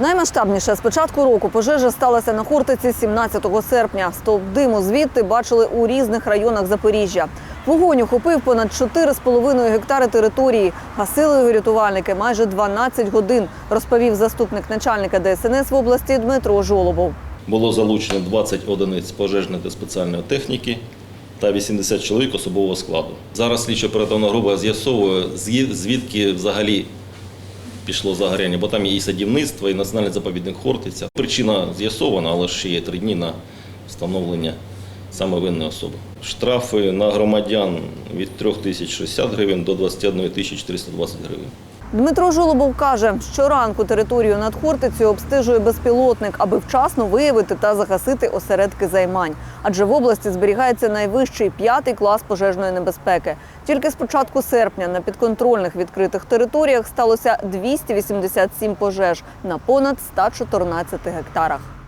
Наймасштабніше з початку року пожежа сталася на Хортиці 17 серпня. Стовп диму звідти бачили у різних районах Запоріжжя. Вогонь охопив понад 4,5 гектари території. Гасили його рятувальники майже 12 годин, розповів заступник начальника ДСНС в області Дмитро Жолобов. Було залучено 20 одиниць пожежної та спеціальної техніки та 80 чоловік особового складу. Зараз слідчо оперативна група з'ясовує, звідки взагалі пішло загоряння, бо там є і садівництво, і національний заповідник Хортиця. Причина з'ясована, але ще є три дні на встановлення саме винної особи. Штрафи на громадян від 3060 гривень до 21 420 гривень. Дмитро Жолобов каже, щоранку територію над Хортицею обстежує безпілотник, аби вчасно виявити та загасити осередки займань. Адже в області зберігається найвищий п'ятий клас пожежної небезпеки. Тільки з початку серпня на підконтрольних відкритих територіях сталося 287 пожеж на понад 114 гектарах.